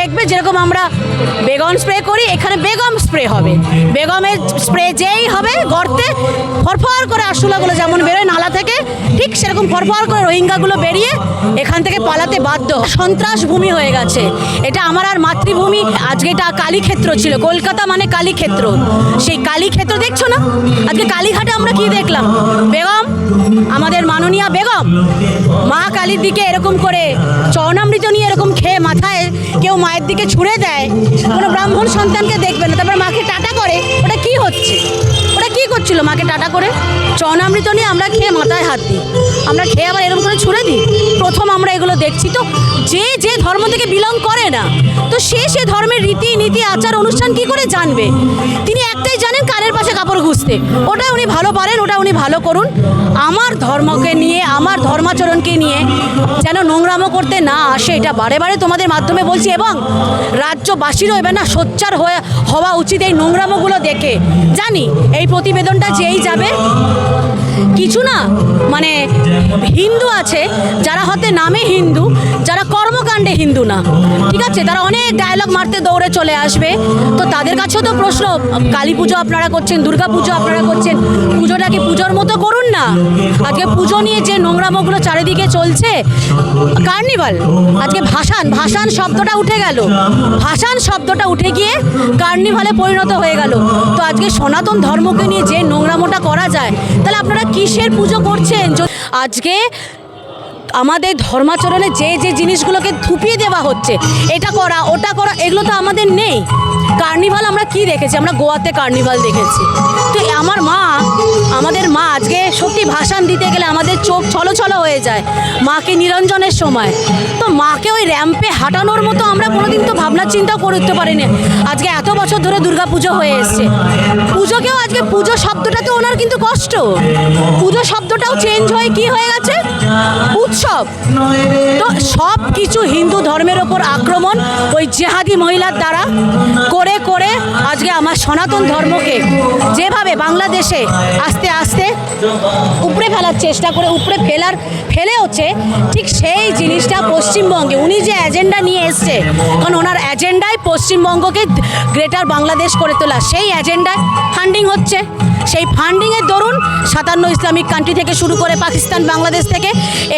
দেখবে যেরকম আমরা বেগম স্প্রে করি, এখানে বেগম স্প্রে হবে। বেগমের স্প্রে যেই হবে, গর্তে ফরফর করে আশুলাগুলো যেমন বেরোয়, নালা থেকে ঠিক সেরকম ফরফর করে রোহিঙ্গাগুলো বেরিয়ে এখান থেকে পালাতে বাধ্য। সন্ত্রাস ভূমি হয়ে গেছে। এটা আমার আর মাতৃভূমি। আজকে এটা কালীক্ষেত্র ছিল। কলকাতা মানে কালীক্ষেত্র। সেই কালীক্ষেত্র দেখছ না? আজকে কালীঘাটে আমরা কি দেখলাম? বেগম? আমাদের মাননীয়া বেগম? মা কালীর দিকে এরকম করে চরণামৃত নিয়ে এরকম খেয়ে মাথায় কেউ মায়ের দিকে ছুঁড়ে দেয়। কোনো ব্রাহ্মণ সন্তানকে দেখবে না। তারপর মাকে টাটা করে। ওটা কি হচ্ছে? ওটা কি করছিল? মাকে টাটা করে? চরণামৃত নিয়ে আমরা খেয়ে মাথায় হাত দিই। আমরা খেয়ে আবার এরকম করে ছুঁড়ে দিই। প্রথম আমরা এগুলো দেখছি, তো যে যে ধর্ম থেকে বিলং করে না, তো সে সে ধর্মের রীতি নীতি আচার, অনুষ্ঠান কি করে জানবে? তিনি একটাই জানেন কানের পাশে কাপড় ঘুষতে। ওটা উনি ভালো পারেন, ওটা উনি ভালো করুন। আমার ধর্মকে নিয়ে, আমার ধর্মাচরণকে নিয়ে যেন নোংরামো করতে না আসে, এটা বারে বারে তোমাদের মাধ্যমে বলছি। এবং রাজ্যবাসীরও এবার না সোচ্চার হয়ে হওয়া উচিত এই নোংরামোগুলো দেখে। জানি, এই প্রতিবেদনটা যেই যাবে, কিছু না মানে হিন্দু আছে, যারা হতে নামে হিন্দু, যারা কর্মকাণ্ডে হিন্দু না, ঠিক আছে? তারা অনেক ডায়লগ মারতে দৌড়ে চলে আসবে। তো তাদের কাছেও তো প্রশ্ন কালী পুজো আপনারা করছেন দুর্গা পুজো আপনারা করছেন না? আজকে পুজো নিয়ে যে নোংরামোগুলো চারিদিকে চলছে, কার্নিভাল। আজকে ভাসান ভাসান শব্দটা উঠে গেল। ভাসান শব্দটা উঠে গিয়ে কার্নিভালে পরিণত হয়ে গেল। তো আজকে সনাতন ধর্মকে নিয়ে যে নোংরামোটা করা যায়, তাহলে আপনারা কিসের পুজো করছেন? আজকে আমাদের ধর্মাচরণে যে যে জিনিসগুলোকে থুপিয়ে দেওয়া হচ্ছে, এটা করা, ওটা করা, এগুলো তো আমাদের নেই। কার্নিভাল আমরা কি দেখেছি? আমরা গোয়াতে কার্নিভাল দেখেছি। তো আমার মা, আমাদের মা আজকে সত্যি ভাষণ দিতে গেলে আমাদের চোখ ছলো ছলো হয়ে যায়, মাকে নিরঞ্জনের সময়। তো মাকে ওই র্যাম্পে হাঁটানোর মতো আমরা কোনোদিন তো ভাবনা চিন্তাও করতে পারিনি। আজকে এত বছর ধরে দুর্গাপুজো হয়ে এসছে। পুজোকেও পুজো শব্দটা তো ওনার কিন্তু কষ্ট। পুজো শব্দটাও চেঞ্জ হয়ে কি হয়ে গেছে? উৎসব। তো সব কিছু হিন্দু ধর্মের ওপর আক্রমণ ওই জেহাদি মহিলার দ্বারা করে করে সনাতন ধর্মকে যেভাবে বাংলাদেশে আস্তে আস্তে উপড়ে ফেলার চেষ্টা করে উপরে ফেলার, ফেলে হচ্ছে, ঠিক সেই জিনিসটা পশ্চিমবঙ্গে। উনি যে অ্যাজেন্ডা নিয়ে এসছে, কারণ ওনার অ্যাজেন্ডাই পশ্চিমবঙ্গকে গ্রেটার বাংলাদেশ করে তোলা। সেই অ্যাজেন্ডায় ফান্ডিং হচ্ছে। সেই ফান্ডিংয়ের দরুন সাতান্ন ইসলামিক কান্ট্রি থেকে শুরু করে পাকিস্তান, বাংলাদেশ থেকে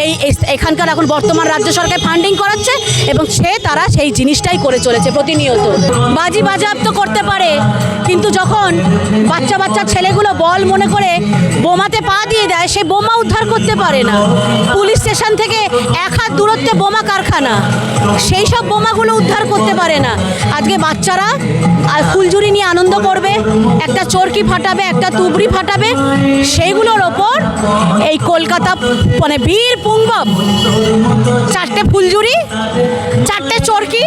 এই এখানকার এখন বর্তমান রাজ্য সরকার ফান্ডিং করাচ্ছে এবং সে তারা সেই জিনিসটাই করে চলেছে প্রতিনিয়ত। বাজি বাজাপ্ত করতে পারে, কিন্তু যখন বাচ্চা বাচ্চা ছেলেগুলো বল মনে করে বোমাতে পা দিয়ে দেয়, সে বোমা উদ্ধার করতে পারে না। পুলিশ স্টেশন থেকে এক হাত দূরত্বে বোমা কারখানা, সেই সব বোমাগুলো উদ্ধার করতে পারে না। আজকে বাচ্চারা আর ফুলঝুরি নিয়ে আনন্দ করবে, একটা চরকি ফাটাবে, একটা তুবড়ি ফাটাবে, সেইগুলোর ওপর এই কলকাতা মানে বীর পুঙ্গব চারটে ফুলঝুরি, চারটে চরকি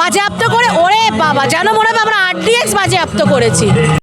বাজেয়াপ্ত করে, ওরে বাবা, যেন মনে হবে আমরা আর ডিএক্স বাজেয়াপ্ত করেছি।